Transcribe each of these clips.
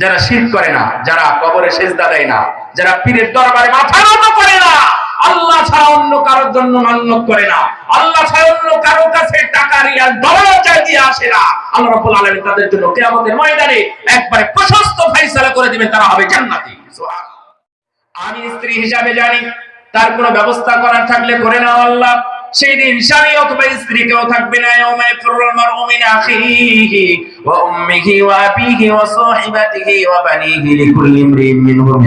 যারা শীত করে না, যারা কবরে সেজদা দেয় না, যারা পীরের দরবারে মাথা নত করে না, আল্লাহ ছাড়া অন্য কারোর জন্য মান্যত করে না। আল্লাহ ছাড়া অন্য কারোর কাছে টাকা রিয়াল ডলার চাইতে আসে না। আল্লাহ রাব্বুল আলামিন তাদের জন্য কিয়ামতের ময়দানে একবারে প্রশস্ত ফয়সালা করে দিবেন, তারা হবে জান্নাতি। আমি স্ত্রী হিসাবে জানি, তার কোনো ব্যবস্থা করার থাকলে করে নাও আল্লাহ। সেই দিন স্বামী অথবা স্ত্রী কেউ থাকবে না। আখিহি ওয়া উম্মিহি ওয়া আবিহি ওয়া সাহিবাতিহি ওয়া বানিহি লিকুল্লি মিনহুম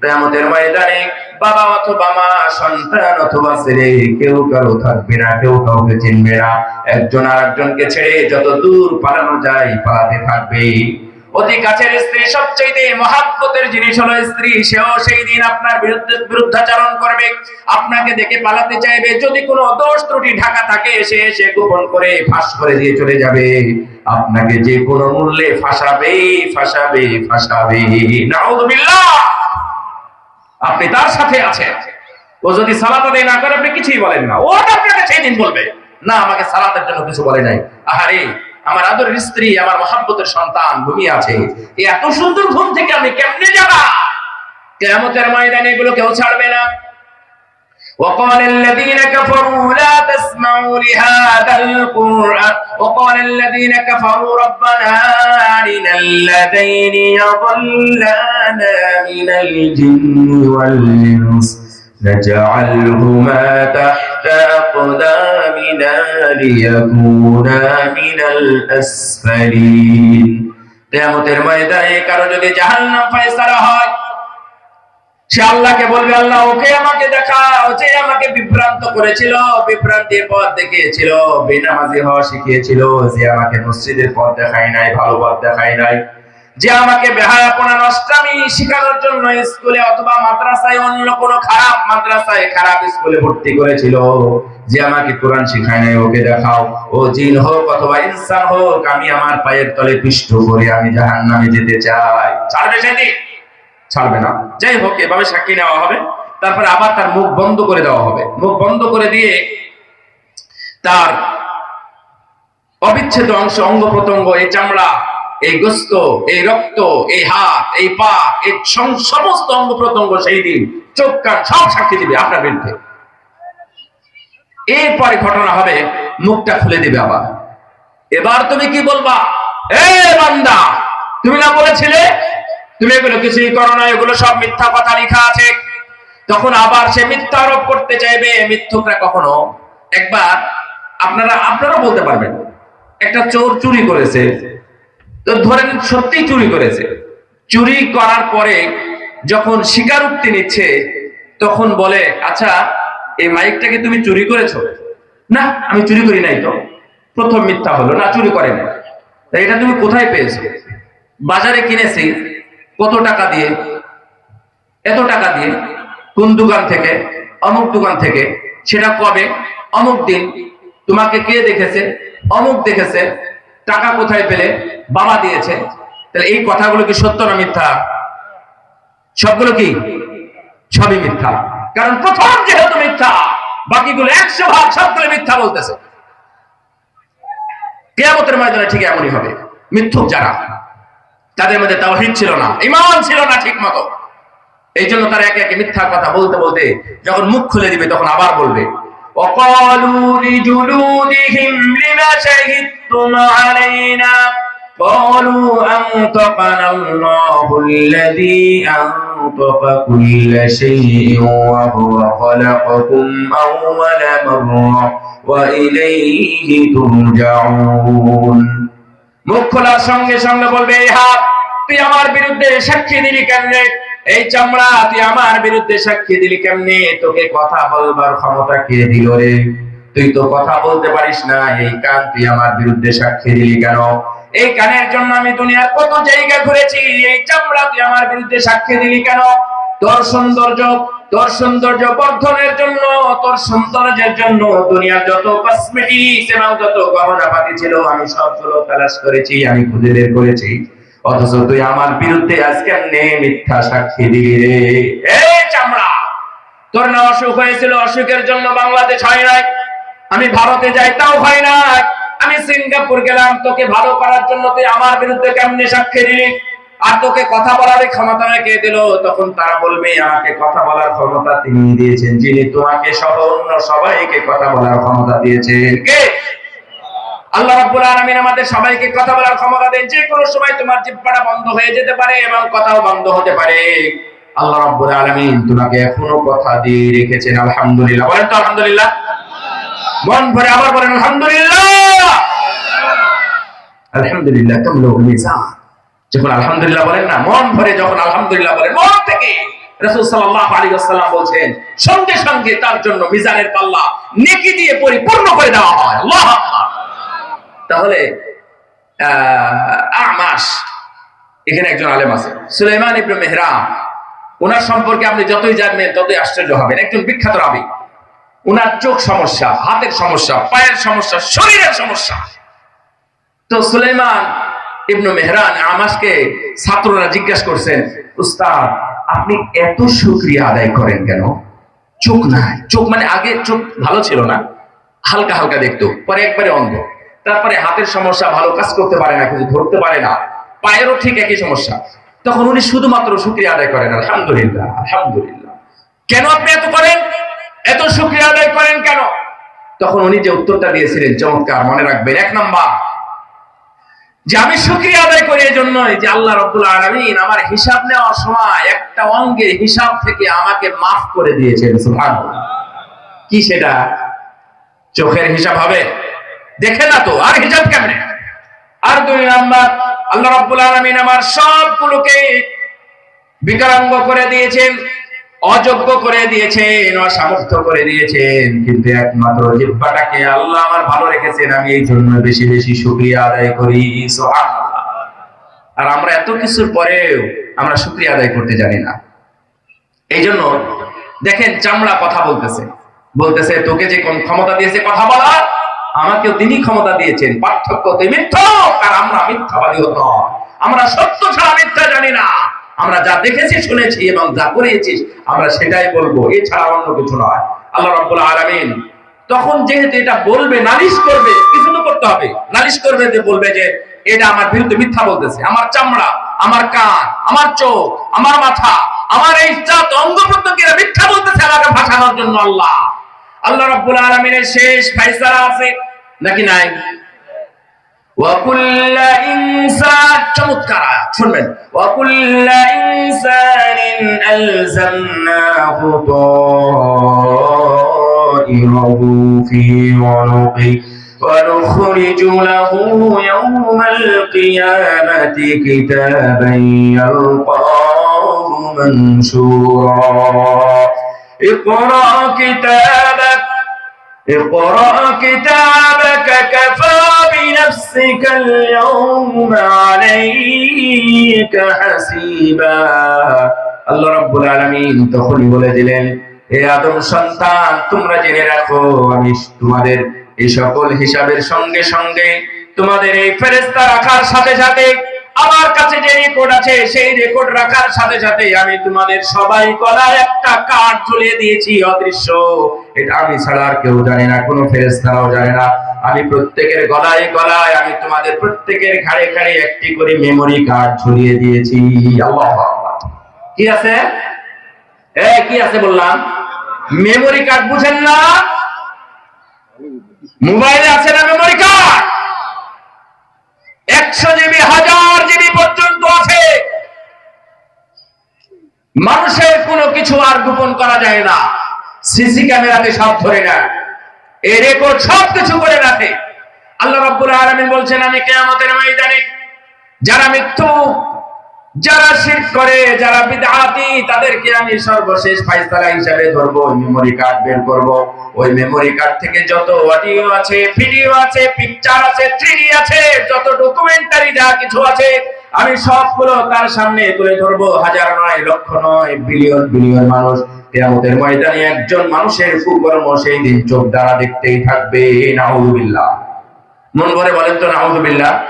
কিয়ামতের ময়দানে বাবা অথবা মা, সন্তান অথবা ছেলে, কেউ কারও থাকবে না, কেউ কাউকে চিনবে না। একজন আরেকজনকে ছেড়ে যত দূর পালানো যায় পালাতে থাকবে। অতি কাছের স্ত্রী সবচেয়ে মহাব্বতের জিনিস হলো স্ত্রী, সেও সেই দিন আপনার বিরুদ্ধে বিরুদ্ধাচরণ করবে, আপনাকে দেখে পালাতে চাইবে। যদি কোনো দোষ ত্রুটি ঢাকা থাকে, সে সে গোপন করে ফাঁস করে দিয়ে চলে যাবে। আপনাকে যে কোনো মূল্যে ফাঁসাবে ফাঁসাবে ফাঁসাবে। আপনি তার সাথে আছেন। ও যদি সালাত আদায় না করে, আপনি কিছুই বলেন না। ও আপনাকে সেই দিন বলবে। না, আমাকে সালাতের জন্য কিছু বলে নাই। আহারে আমার আদরের স্ত্রী আমার মহাব্বতের সন্তান ঘুমিয়ে আছে এই এত সুন্দর ঘুম থেকে আমি কেমনে যাবা কেয়ামতের ময়দানে এগুলো কেউ ছাড়বে না وقال الذين كفروا لا تسمعوا لهذا القرآن وقال الذين كفروا ربنا أرنا الذين يضلانا من الجن والإنس نجعلهما تحت أقدامنا ليكونا من الأسفلين কেয়ামতের ময়দানে কারো যদি জাহান্নাম ফয়সালা হয় সে আল্লাহকে বলবে আল্লাহ ওকে আমাকে দেখাও যে আমাকে বিভ্রান্ত করেছিল বিভ্রান্তির পথ দেখিয়েছিল বেনামাজি হওয়া শিখিয়েছিল যে আমাকে মসজিদের পথ দেখায় নাই ভালো পথ দেখায় নাই যে আমাকে বেহায়াপনা নষ্টামি শেখানোর জন্য স্কুলে অথবা মাদ্রাসায় অন্য কোনো খারাপ মাদ্রাসায় খারাপ স্কুলে ভর্তি করেছিল, যে আমাকে কোরআন শিখায় নাই, ওকে দেখাও। ও জিন হোক অথবা ইনসান হোক, আমি আমার পায়ের তলে পিষ্ট করে আমি জাহান্নামে যেতে চাই। ছাড়বে সেদিন ছাড়বে না। যাই হোক, এভাবে সাক্ষী নেওয়া হবে। তারপরে আবার তার মুখ বন্ধ করে দেওয়া হবে। মুখ বন্ধ করে দিয়ে তার অবিচ্ছেদ অংশ, অঙ্গ প্রত্যঙ্গ, এই চামড়া এই গোস্ত, এই রক্ত, এই হাত, এই পা, এই সমস্ত অঙ্গ প্রত্যঙ্গ সেই দিন চোখ, কান সব সাক্ষী দিবে আপনার বিরুদ্ধে। এরপরে ঘটনা হবে, মুখটা খুলে দিবে আবার। এবার তুমি কি বলবা? এ বান্দা, তুমি না বলেছিলে? তুমি এগুলো কিছুই করো না, এগুলো সব মিথ্যা কথা লেখা আছে। তখন আবার সে মিথ্যা আরোপ করতে চাইবে, মিথ্যুকরা কখনো? একবার আপনারা আপনারা বলতে পারবেন। একটা চোর চুরি করেছে তো ধরেন সত্যি চুরি করেছে। চুরি করার পরে যখন স্বীকারোক্তি নিচ্ছে, তখন বলে আচ্ছা এই মাইকটাকে তুমি চুরি করেছ? না, আমি চুরি করি নাই তো। প্রথম মিথ্যা হলো, না, চুরি করে নাই তা এটা তুমি কোথায় পেয়েছ? বাজারে কিনেছি, কত টাকা দিয়ে? এত টাকা দিয়ে? কোন দোকান থেকে? অমুক দোকান থেকে। সেটা কবে? অমুক দিন। তোমাকে কে দেখেছে? অমুক দেখেছে। টাকা কোথায় পেলে? বাবা দিয়েছে। তাহলে এই কথাগুলো কি সত্য না মিথ্যা? সবগুলো কি? সবই মিথ্যা। কারণ প্রথম যেহেতু মিথ্যা, বাকিগুলো একশো ভাগ সবগুলো মিথ্যা বলতেছে। কেয়ামতের ময়দানে ঠিক এমনই হবে। মিথ্যুক যারা, তাদের মধ্যে তাওহীদ ছিল না ইমান ছিল না ঠিক মতো এই জন্য তারা একে একে মিথ্যা কথা বলতে বলতে যখন মুখ খুলে দিবে, তখন আবার বলবে। وقالوا لجلودهم لما شهدتم علينا قالوا أنطقنا الله الذي أنطق كل شيء وهو خلقكم أول مرة وإليه ترجعون মুখ খোলার সঙ্গে সঙ্গে বলবে এই হাত তুই আমার বিরুদ্ধে সাক্ষী দিলি কেমনে এই চামড়া, তুই আমার বিরুদ্ধে সাক্ষী দিলি কেমনে? তোকে কথা বলবার ক্ষমতা কে দিল রে? তুই তো কথা বলতে পারিস না, এই কান তুই আমার বিরুদ্ধে সাক্ষী দিলি কেন? এই কানের জন্য আমি দুনিয়ার কত জায়গা ঘুরেছি, এই চামড়া তুই আমার বিরুদ্ধে সাক্ষী দিলি কেন? তোর সৌন্দর্য তোর সৌন্দর্য বর্ধনের জন্য, তোর সৌন্দর্যের জন্য দুনিয়ার যত কসমেটিক্স এবং যত গহনা পাতি ছিল, আমি সবগুলো তালাশ করেছি, আমি খুঁজে বের করেছি। অথচ তুই আমার বিরুদ্ধে আজকে মিথ্যা সাক্ষী দিলি রে? এই চামড়া! তোর না অসুখ হয়েছিল, অসুখের জন্য বাংলাদেশ হয় নাই। আমি ভারতে যাই, তাও হয় না আমি সিঙ্গাপুর গেলাম, তোকে ভালো করার জন্য তুই আমার বিরুদ্ধে কেমনে সাক্ষী দিলি? আর তোকে কথা বলার ক্ষমতা কে দিল। তখন তারা বলবে, আমাকে কথা বলার ক্ষমতা তিনি দিয়েছেন, যিনি তোমাকে সহ অন্য সবাইকে কথা বলার ক্ষমতা দিয়েছেন। কে? আল্লাহ রাব্বুল আলামিন আমাদের সবাইকে কথা বলার ক্ষমতা দেন। যে কোনো সময় তোমার জিহ্বাটা বন্ধ হয়ে যেতে পারে এবং কথাও বন্ধ হতে পারে। আল্লাহ রাব্বুল আলামিন তোমাকে এখনও কথা দিয়ে রেখেছেন, আলহামদুলিল্লাহ। বলেন তো আলহামদুলিল্লাহ। মন ভরে আবার বলেন, আলহামদুলিল্লাহ। আলহামদুলিল্লাহ তামলুল মিজান যখন আলহামদুলিল্লাহ বলেন না, মন ভরে যখন আলহামদুলিল্লাহ বলেন, মন থেকে রাসূল সাল্লাল্লাহু আলাইহি ওয়াসাল্লাম বলছেন, সঙ্গে সঙ্গে তার জন্য মিজানের পাল্লা নেকি দিয়ে পরিপূর্ণ করে দেওয়া হয়। আল্লাহু আকবার। তাহলে আমাস এখানে একজন আলেম আছে, সুলাইমান ইবনে মেহরাম, ওনার সম্পর্কে আপনি যতই জানবেন ততই আশ্চর্য হবেন। একজন বিখ্যাত রাবি, ওনার চোখ সমস্যা, হাতের সমস্যা, পায়ের সমস্যা, শরীরের সমস্যা। তো সুলেমান ইবনু মেহরান আমাসকে ছাত্ররা জিজ্ঞাসা করছেন, উস্তাদ, আপনি এত শুকরিয়া আদায় করেন কেন? চোখ নাই, চোখ মানে আগে চোখ ভালো ছিল না, হালকা হালকা দেখতো, পরে একবারে অন্ধ। তারপরে হাতের সমস্যা ভালো কাজ করতে পারে না, কিছু ধরতে পারে না, পায়েরও ঠিক একই সমস্যা। তখন উনি শুধুমাত্র শুক্রিয়া আদায় করেন, আলহামদুলিল্লাহ আলহামদুলিল্লাহ। কেন আপনি এত করেন? এত শুক্রিয়া আদায় করেন কেন? তখন উনি যে উত্তরটা দিয়েছিলেন, চমৎকার, মনে রাখবেন, এক নাম্বার, যে আমি শুক্রিয়া আদায় করি এই জন্যই যে আল্লাহ রব্বুল আলামিন আমার হিসাব নেওয়ার সময় একটা অঙ্গের হিসাব থেকে আমাকে মাফ করে দিয়েছেন কি সেটা? চোখের হিসাব হবে? দেখে না তো, আর হিসাব কেমনে? আর দুই নাম্বার, আল্লাহ রাব্বুল আলামিন আমার সবগুলোকে বিকলাঙ্গ করে দিয়েছেন, অযোগ্য করে দিয়েছেন, অসামর্থ্য করে দিয়েছেন। কিন্তু একমাত্র জিহ্বাটাকে আল্লাহ আমার ভালো রেখেছেন, আমি এই জন্য বেশি বেশি শুকরিয়া আদায় করি আর আমরা এত কিছুর পরেও আমরা শুকরিয়া আদায় করতে জানি না। এই জন্য দেখেন চামড়া কথা বলতেছে। বলতেছে, তোকে যে কোন ক্ষমতা দিয়েছে, কথা বলার? আমাকেও তিনি ক্ষমতা দিয়েছেন। পার্থক্য মিথ্যক আর আমরা মিথ্যাবাদী নয় আমরা সত্য ছাড়া মিথ্যা জানি না। আমরা যা দেখেছি, শুনেছি এবং যা করেছিস আমরা সেটাই বলব। এছাড়া অন্য কিছু নয়। আল্লাহ রাব্বুল আলামিন তখন যেহেতু এটা বলবে, নালিশ করবে, কিছু তো করতে হবে। নালিশ করবে যে, বলবে যে, এটা আমার বিরুদ্ধে মিথ্যা বলতেছে। আমার চামড়া, আমার কান, আমার চোখ, আমার মাথা, আমার এই জাত অঙ্গ প্রত্যঙ্গেরা মিথ্যা বলতেছে আমাকে ভাসানোর জন্য আল্লাহ। আল্লাহ রাব্বুল আলামিনের শেষ ফয়সালা আছে নাকি নাই وكل إنسان চমৎকার আয়াত, শুনবেন وكل إنسان ألزمناه طائره في عنقه ونخرج له يوم القيامة كتابا يلقاه منشورا اقرأ كتابك اقرأ كتابك كفى بنفسك اليوم عليك حسيبا আল্লাহ রাব্বুল আলামিন তখনই বলে দিলেন হে আদম সন্তান তোমরা জেনে রাখো আমি তোমাদের এই সকল হিসাবের সঙ্গে সঙ্গে তোমাদের এই ফেরেশতা রাখার সাথে সাথে আমার কাছে যে রেকর্ড আছে, সেই রেকর্ড রাখার সাথে সাথে আমি তোমাদের সবাই গলায় একটা কার্ড ঝুলিয়ে দিয়েছি, অদৃশ্য। এটা আমি ছাড়া আর কেউ জানে না, কোনো ফেরেশতারাও জানে না। আমি প্রত্যেকের গলায় গলায়, আমি তোমাদের প্রত্যেকের ঘাড়ে ঘাড়ে একটি করে মেমরি কার্ড ঝুলিয়ে দিয়েছি। কি আছে? কি আছে বললাম? মেমরি কার্ড বুঝেন না? মোবাইলে আছে না মেমরি কার্ড একশো জিবি হাজার জিবি পর্যন্ত আছে মানুষের কোনো কিছু আর গোপন করা যায় না। সিসি ক্যামেরাতে সব ধরে নেয়। এই রেকর্ড সব কিছু করে রাখে। আল্লাহ রাব্বুল আলামিন বলছেন, আমি কিয়ামতের ময়দানে যারা মৃত্যু, যারা শিরক করে, যারা বিদআতি তাদেরকে আমি সর্বশেষ ফাইসালা হিসাবে ধরবো মেমরি কার্ড বের করব। ওই মেমরি কার্ড থেকে যত অডিও আছে ভিডিও আছে পিকচার আছে থ্রিডি আছে, যত ডকুমেন্টারি যা কিছু আছে আমি সবগুলো তার সামনে তুলে ধরবো। হাজার নয়, লক্ষ নয়, বিলিয়ন বিলিয়ন মানুষ। কিয়ামতের ময়দানে একজন মানুষের কুকর্ম সেই দিন চোখ দ্বারা দেখতেই থাকবে। নাউযুবিল্লাহ মন ভরে বলেন তো নাউযুবিল্লাহ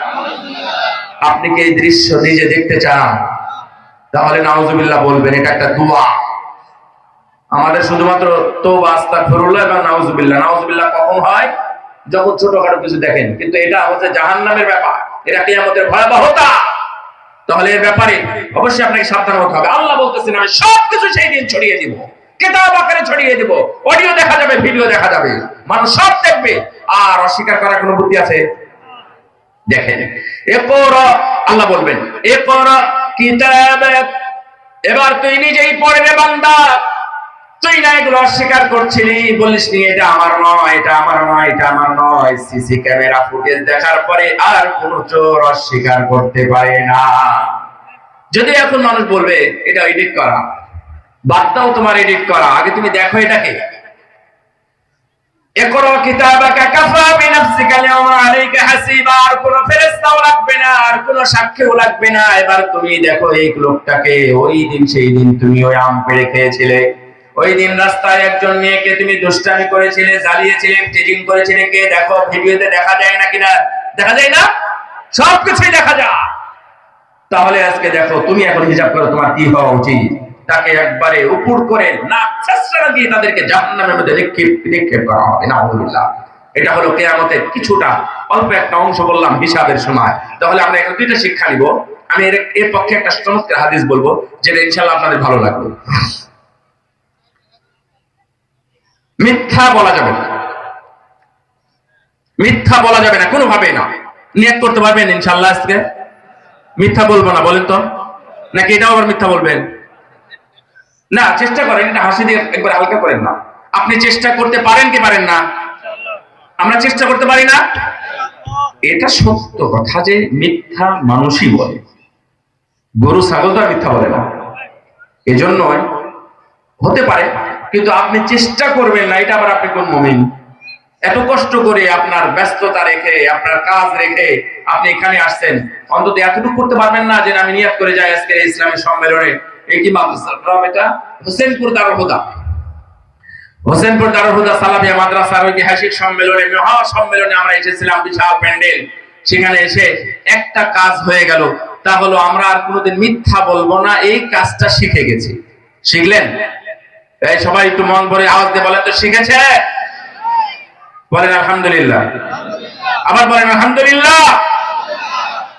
আপনি কি এই দৃশ্য নিজে দেখতে চান? তাহলে নাউজুবিল্লাহ বলবেন, এটা একটা দোয়া। আমাদের শুধুমাত্র তো আস্তাগফিরুল্লাহ এবং নাউজুবিল্লাহ। নাউজুবিল্লাহ কখন হয়? যখন ছোটখাটো কিছু দেখেন। কিন্তু এটা হচ্ছে জাহান্নামের ব্যাপার। এটা কিয়ামতের ভয়াবহতা। তাহলে এর ব্যাপারে অবশ্যই আপনাকে সাবধান হতে হবে। আল্লাহ বলতেছেন, আমি সবকিছু সেই দিন ছড়িয়ে দিব। কেতাব আকারে ছড়িয়ে দিব। অডিও দেখা যাবে, ভিডিও দেখা যাবে। মানুষ সব দেখবে। আর অস্বীকার করার কোনো বুদ্ধি আছে? দেখেন। এরপর আল্লাহ বলবেন, এরপর কিতাব, এবার তুই নিজেই পড়বে বান্দা। তুই না এগুলো অস্বীকার করছিলি, বলিস নি, এটা আমার নয়, এটা আমার নয়, এটা আমার নয়। সিসি ক্যামেরা ফুটেজ দেখার পরে আর কোন চোর অস্বীকার করতে পারে না। যদি এখন মানুষ বলবে, এটা এডিট করা। বাদ দাও তোমার এডিট করা। আগে তুমি দেখো এটাকে। একরো কিতাবাকা কাফা বিনাফসিকা আল-ইয়াওমা আলাইকা হাসিবা। আর কোনো ফেরেশতাও লাগবে না, আর কোনো সাক্ষীও লাগবে না। এবার তুমি দেখো এই লোকটাকে, ওই দিন সেই দিন তুমি ওই আম পেড়ে খেয়েছিলে। ওই দিন রাস্তায় একজন মেয়েকে তুমি দুষ্টামি করেছিলে, জ্বালিয়েছিলে টিজিং করেছিলে, কে দেখো ভিডিওতে দেখা যায় না কিনা? দেখা যায় না? সব কিছুই দেখা যায়। তাহলে আজকে দেখো, তুমি এখন হিসাব করো তোমার কি হওয়া উচিত। তাকে একবারে উপর করে না দিয়ে তাদেরকে জাহান্নামের মধ্যে নিক্ষেপ নিক্ষেপ করা হবে না এটা হলো কেয়ামতের কিছুটা, অল্প একটা অংশ বললাম হিসাবের সময়। তাহলে আমরা এখন দুইটা শিক্ষা নিব। আমি এর এর পক্ষে একটা চমৎকার হাদিস বলব, যেটা ইনশাল্লাহ আপনাদের ভালো লাগবে। মিথ্যা বলা যাবে না। মিথ্যা বলা যাবে না, কোনোভাবেই না। নিয়ত করতে পারবেন ইনশাল্লাহ আজকে। মিথ্যা বলব না, বলেন তো। নাকি এটাও আবার মিথ্যা বলবেন? না, চেষ্টা করেন, এটা হাসি দিয়ে একবার হালকা করেন না। আপনি চেষ্টা করতে পারেন কি পারেন না? আমরা চেষ্টা করতে পারি না? এটা সত্য কথা যে মিথ্যা মানুষই বলে। গরু, ছাগল তো আর মিথ্যা বলে না। এজন্য হতে পারে। কিন্তু আপনি চেষ্টা করবেন না, এটা আবার আপনি কোন মমিন? এত কষ্ট করে আপনার ব্যস্ততা রেখে, আপনার কাজ রেখে আপনি এখানে আসছেন, অন্তত এতটুকু করতে পারবেন না যে আমি নিয়াত করে যাই আজকে ইসলামী সম্মেলনে। এই মাদ্রাসা? হোসেনপুর দারুল হুদা। হোসেনপুর দারুল হুদা সালামিয়া মাদ্রাসার ঐতিহাসিক সম্মেলনে মহা সম্মেলনে আমরা এসেছিলাম বিশাল প্যান্ডেল। সেখানে এসে একটা কাজ হয়ে গেল, তা হলো আমরা আর কোনোদিন মিথ্যা বলব না, এই কাজটা শিখে গেছি। শিখলেন? এই সবাই একটু মন ভরে আওয়াজ দিয়ে বলেন তো, শিখেছে? বলেন আলহামদুলিল্লাহ। আবার বলেন আলহামদুলিল্লাহ।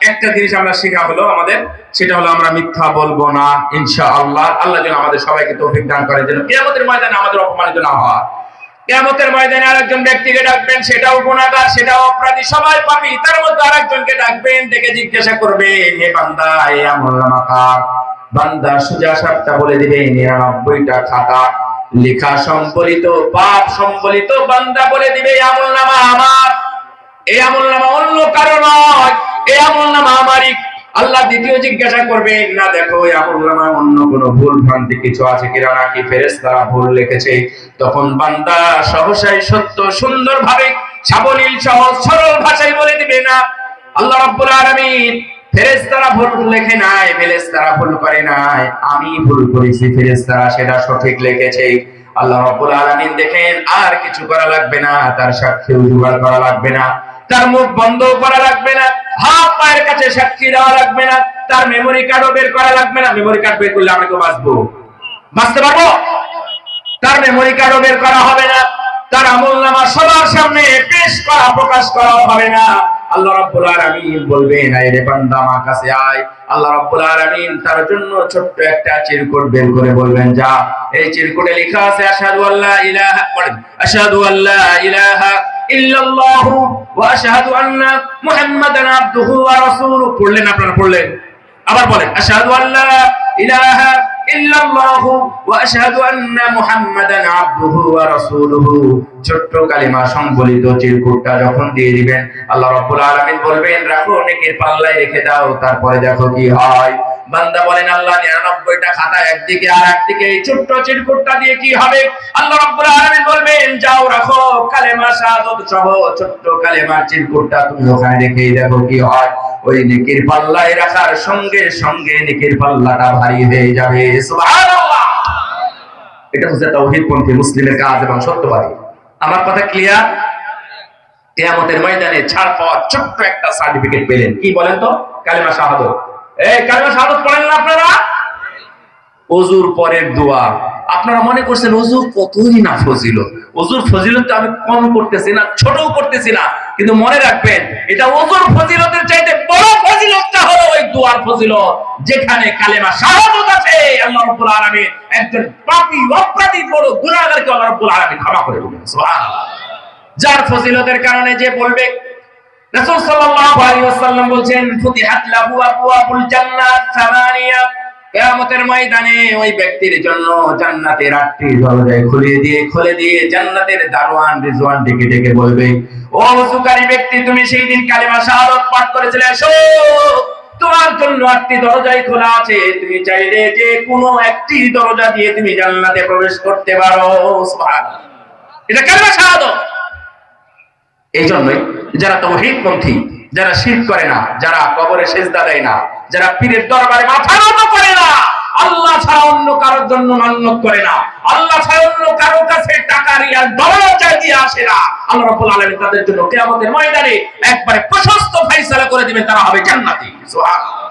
একটা জিনিস আমরা শেখা হলো আমাদের, সেটা হলো আমরা মিথ্যা বলব না ইনশা আল্লাহ আল্লাহ যেন আমাদের সবাইকে তৌফিক দান করে, যেন কেয়ামতের ময়দানে আমাদের অপমানিত না হয়। কেয়ামতের ময়দানে আরেকজন ব্যক্তিকে ডাকবেন, সেটাও গুণাগার সেটাও অপরাধী, সবাই পাবি তার মধ্যে আরেকজনকে ডাকবেন, ডেকে জিজ্ঞাসা করবেন, হে বান্দা, এ আমল নামাকার বান্দা সুজা সাতটা বলে দিবে, নিরানব্বইটা খাতা লেখা সম্বলিত পাপ সম্বলিত বান্দা বলে দিবে আমল নামা আমার, এই আমল নামা অন্য কারও নয়, এই আমল নামা আমারই। আল্লাহ দ্বিতীয় জিজ্ঞাসা করবে, না দেখো, এই অন্য কোনো ভুল ভ্রান্তি কিছু আছে কিনা? নাকি ফেরেশতারা ভুল লিখেছে? তখন বান্দা সহসাই সত্য সুন্দর ভাবে সাবলীল সহজ সরল ভাষায় বলে দিবে, না। আল্লাহ রাব্বুল আলামিন ফেরেশতারা ভুল লেখে নাই, ফেরেশতারা ভুল করে নাই। আমি ভুল করেছি, ফেরেশতারা সেটা সঠিক লিখেছে। আল্লাহ রাব্বুল আলামিন দেখেন, আর কিছু করা লাগবে না, তার সাক্ষীও জোগাড় করা লাগবে না, তার মুখ বন্ধ করা লাগবে না পায়ের কাছে সাক্ষী দেওয়া লাগবে না, তার মেমোরি কার্ডও বের করা লাগবে না মেমোরি কার্ড বের করলে আমরা কেউ বাঁচবো। বাঁচতে পারব? তার মেমোরি কার্ডও বের করা হবে না, তার আমল নামা সবার সামনে পেশ করা, প্রকাশ করা হবে না। আল্লাহ রাব্বুল আলামিন বলবেন, আয় রে বান্দা, আমার কাছে আয়। আল্লাহ রাব্বুল আলামিন তার জন্য ছোট্ট একটা চিরকুট বের করে বলবেন, যা। এই চিরকুটে লেখা আছে, আশহাদু আল্লা ইলাহা, বলেন, আশহাদু আল্লা ইলাহা ইল্লাল্লাহু ওয়া আশহাদু আন্না মুহাম্মাদান আবদুহু ওয়া রাসূলুহু। পড়লেন আপনারা, পড়লেন? আবার বলেন, আশহাদু আল্লা ইলাহা ইল্লাল্লাহু ওয়া আশহাদু আন্না মুহাম্মাদান আবদুহু ওয়া রাসূলুহু। ছোট্ট কালিমা সংবলিত চিরকুটটা যখন দিয়ে দিবেন, আল্লাহ রাব্বুল আলামিন বলবেন, রাখো নেকির পাল্লায় রেখে দাও, তারপরে দেখো কি হয়। বান্দা বলেন, আল্লাহ 99টা খাতা একদিকে আর একদিকে, এই ছোট্ট চিরকুটটা দিয়ে কি হবে? আল্লাহ রাব্বুল আলামিন বলবেন, যাও, রাখো, কালেমা শাহাদাত সহ ছোট্ট কালেমার চিরকুটটা তুমি ওখানে রেখেই দেখো কি হয়। ওই নেকির পাল্লায় রাখার সঙ্গে সঙ্গে নেকির পাল্লাটা ভারী হয়ে যাবে। সুবহানাল্লাহ! এটা হচ্ছে তাওহীদপন্থী মুসলিমের কাজ এবং সত্যবাদী। আমার কথা ক্লিয়ার কেয়ামতের ময়দানে ছাড় পাওয়ার ছোট্ট একটা সার্টিফিকেট পেলেন। কি বলেন তো? কালিমা শাহাদত। এই কালিমা শাহাদত পড়েন না আপনারা? অজুর পরের দোয়া। আপনারা মনে করছেন হুজুর কতই না ফজিলত? হুজুর ফজিলত আমি কম করতেছি না, ছোটও করতেছি না, কিন্তু মনে রাখবেন, এটা হুজুর ফজিলতের চাইতে বড় ফজিলতটা হলো ওই দুয়ার ফজিলত, যেখানে কালেমা শাহাদাত আছে। আল্লাহ রাব্বুল আলামিন একজন পাপী অপরাধী বড় গুনাহগারকে আল্লাহ রাব্বুল আলামিন ক্ষমা করে সুবহানাল্লাহ। যার ফজিলতের কারণে যে বলবে, রাসূল সাল্লাল্লাহু আলাইহি ওয়াসাল্লাম বলেন ফুতিহাত লাহু আবওয়াবুল জান্নাত সামানিয়া। কিয়ামতের ময়দানে ওই ব্যক্তির জন্য জান্নাতের আটটি দরজা খুলে দিয়ে খুলে দিয়ে জান্নাতের দারোয়ান রিজওয়ান ডেকে ডেকে বলবে, ও সুকারী ব্যক্তি, তুমি সেই দিন কালিমা শাহাদাত পাঠ করেছিলে। এসো, তোমার জন্য আটটি দরজাই খোলা আছে। তুমি চাইলে যে কোনো একটি দরজা দিয়ে তুমি জান্নাতে প্রবেশ করতে পারো। এটা কালিমা শাহাদাত। এই জন্যই যারা তৌহিদ পন্থী যারা শির করে না, যারা কবরে সেজদা দেয় না, যারা পীরের দরবারে মাথা নত করে না, আল্লাহ ছাড়া অন্য কারোর জন্য মান্যত করে না। আল্লাহ ছাড়া অন্য কারোর কাছে টাকা রিয়াল ডলার চাই দিয়ে আসে না। আল্লাহ রাব্বুল আলামিন তাদের জন্য কিয়ামতের ময়দানে একবারে প্রশস্ত ফয়সালা করে দিবেন, তারা হবে জান্নাতি। সুবহানাল্লাহ।